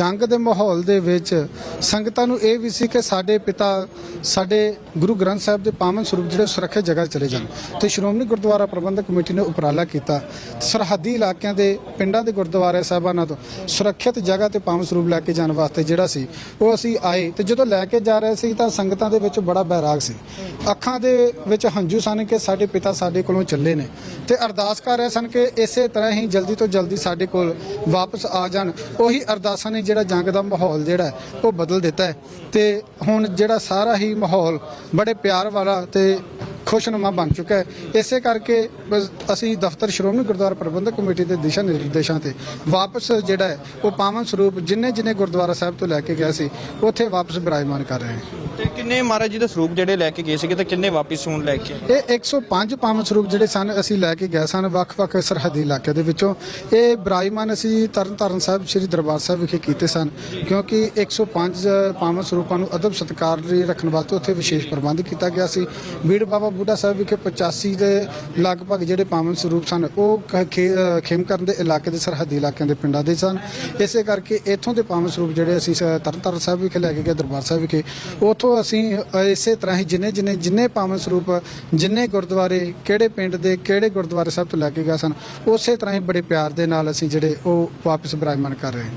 ਜੰਗ ਦੇ ਮਾਹੌਲ ਦੇ ਵਿੱਚ ਸੰਗਤਾਂ ਨੂੰ ਇਹ ਵੀ ਸੀ ਕਿ ਸਾਡੇ ਪਿਤਾ, ਸਾਡੇ ਗੁਰੂ ਗ੍ਰੰਥ ਸਾਹਿਬ ਦੇ ਪਾਵਨ ਸਰੂਪ ਜਿਹੜੇ ਸੁਰੱਖਿਅਤ ਜਗ੍ਹਾ ਚਲੇ ਜਾਣ। ਤੇ ਸ਼੍ਰੋਮਣੀ ਗੁਰਦੁਆਰਾ ਪ੍ਰਬੰਧਕ ਕਮੇਟੀ ਨੇ ਉਪਰਾਲਾ ਕੀਤਾ। ਸਰਹੱਦੀ ਇਲਾਕਿਆਂ ਦੇ, ਪਿੰਡਾਂ ਦੇ ਗੁਰਦੁਆਰੇ ਸਾਹਿਬਾਨਾਂ ਤੋਂ ਸੁਰੱਖਿਅਤ ਜਗ੍ਹਾ ਤੇ ਪਾਵਨ ਸਰੂਪ ਲੈ ਕੇ ਜਾਣ ਵਾਸਤੇ ਜਿਹੜਾ ਸੀ, ਉਹ ਅਸੀਂ ਆਏ। ਤੇ ਜਦੋਂ ਲੈ ਕੇ ਜਾ ਰਹੇ ਸੀ ਤਾਂ ਸੰਗਤਾਂ ਦੇ ਵਿੱਚ ਬੜਾ ਬੈਰਾਗ ਸੀ। ਅੱਖਾਂ ਦੇ ਵਿੱਚ ਹੰਝੂ ਸਨ ਕਿ ਸਾਡੇ ਪਿਤਾ ਸਾਡੇ ਕੋਲੋਂ ਚੱਲੇ ਨੇ। ਤੇ ਅਰਦਾਸ ਕਰ ਰਹੇ ਸਨ ਕਿ ਇਸੇ ਤਰ੍ਹਾਂ ਹੀ ਜਲਦੀ ਤੋਂ ਜਲਦੀ ਸਾਡੇ ਕੋਲ ਵਾਪਸ ਆ ਜਾਣ। ਉਹੀ ਅਰਦਾਸਾਂ ਨੇ ਜਿਹੜਾ ਜੰਗ ਦਾ ਮਾਹੌਲ ਜਿਹੜਾ ਉਹ ਬਦਲ ਦਿੱਤਾ ਹੈ। ਤੇ ਹੁਣ ਜਿਹੜਾ ਸਾਰਾ ਹੀ ਮਾਹੌਲ ਬੜੇ ਪਿਆਰ ਵਾਲਾ ਤੇ ਖੁਸ਼ਨੁਮਾ ਬਣ ਚੁੱਕਾ ਹੈ। ਇਸੇ ਕਰਕੇ ਅਸੀਂ ਦਫ਼ਤਰ ਸ਼੍ਰੋਮਣੀ ਗੁਰਦੁਆਰਾ ਪ੍ਰਬੰਧਕ ਕਮੇਟੀ ਦੇ ਦਿਸ਼ਾ ਨਿਰਦੇਸ਼ਾਂ ਤੇ ਵਾਪਸ ਜਿਹੜਾ ਹੈ ਉਹ ਪਾਵਨ ਸਰੂਪ ਜਿੰਨੇ ਜਿੰਨੇ ਗੁਰਦੁਆਰਾ ਸਾਹਿਬ ਤੋਂ ਲੈ ਕੇ ਗਿਆ ਸੀ ਉੱਥੇ ਵਾਪਸ ਬਿਰਾਜਮਾਨ ਕਰ ਰਹੇ ਹਾਂ। ਤੇ ਕਿੰਨੇ ਮਹਾਰਾਜ ਜੀ ਦੇ ਸਰੂਪ ਜਿਹੜੇ ਲੈ ਕੇ ਗਏ ਸੀਗੇ ਤੇ ਕਿੰਨੇ ਵਾਪਿਸ ਹੁਣ ਲੈ ਕੇ ਆਏ? ਇਹ 105 ਪਾਵਨ ਸਰੂਪ ਜਿਹੜੇ ਸਨ ਅਸੀਂ ਲੈ ਕੇ ਗਏ ਸਨ ਵੱਖ-ਵੱਖ ਸਰਹੱਦੀ ਇਲਾਕੇ ਦੇ ਵਿੱਚੋਂ। ਇਹ ਬਰਾਈਮਾਨ ਅਸੀਂ ਤਰਨਤਾਰਨ ਸਾਹਿਬ ਸ੍ਰੀ ਦਰਬਾਰ ਸਾਹਿਬ ਵਿਖੇ ਕੀਤੇ ਸਨ ਕਿਉਂਕਿ 105 ਪਾਵਨ ਸਰੂਪਾਂ ਨੂੰ ਅਦਬ ਸਤਿਕਾਰ ਲਈ ਰੱਖਣ ਵਾਸਤੇ ਉੱਥੇ ਵਿਸ਼ੇਸ਼ ਪ੍ਰਬੰਧ ਕੀਤਾ ਗਿਆ ਸੀ। ਬੀੜ ਬਾਬਾ ਬੁੱਢਾ ਸਾਹਿਬ ਵਿਖੇ 85 ਦੇ ਲਗਭਗ ਜਿਹੜੇ ਪਾਵਨ ਸਰੂਪ ਸਨ, ਉਹ ਖੇ- ਖੇਮਕਰਨ ਦੇ ਇਲਾਕੇ ਦੇ ਸਰਹੱਦੀ ਇਲਾਕਿਆਂ ਦੇ ਪਿੰਡਾਂ ਦੇ ਸਨ। ਇਸੇ ਕਰਕੇ ਇੱਥੋਂ ਦੇ ਪਾਵਨ ਸਰੂਪ ਜਿਹੜੇ ਅਸੀਂ ਤਰਨਤਾਰਨ ਸਾਹਿਬ ਵਿਖੇ ਲੈ ਕੇ ਗਏ, ਦਰਬਾਰ ਸਾਹਿਬ ਵਿਖੇ, ਉੱਥੋਂ ਅਸੀਂ ਇਸੇ ਤਰ੍ਹਾਂ ਹੀ ਜਿੰਨੇ ਜਿੰਨੇ ਜਿੰਨੇ ਪਾਵਨ ਸਰੂਪ, ਜਿੰਨੇ ਗੁਰਦੁਆਰੇ ਕਿਹੜੇ ਪਿੰਡ ਦੇ, ਕਿਹੜੇ ਗੁਰਦੁਆਰੇ ਸਾਹਿਬ ਤੋਂ ਲੈ ਕੇ ਗਏ ਸਨ, ਉਸੇ ਤਰ੍ਹਾਂ ਹੀ ਬੜੇ ਪਿਆਰ ਦੇ ਨਾਲ ਅਸੀਂ ਜਿਹੜੇ ਉਹ ਵਾਪਸ ਬਿਰਾਜਮਾਨ ਕਰ ਰਹੇ ਹਾਂ।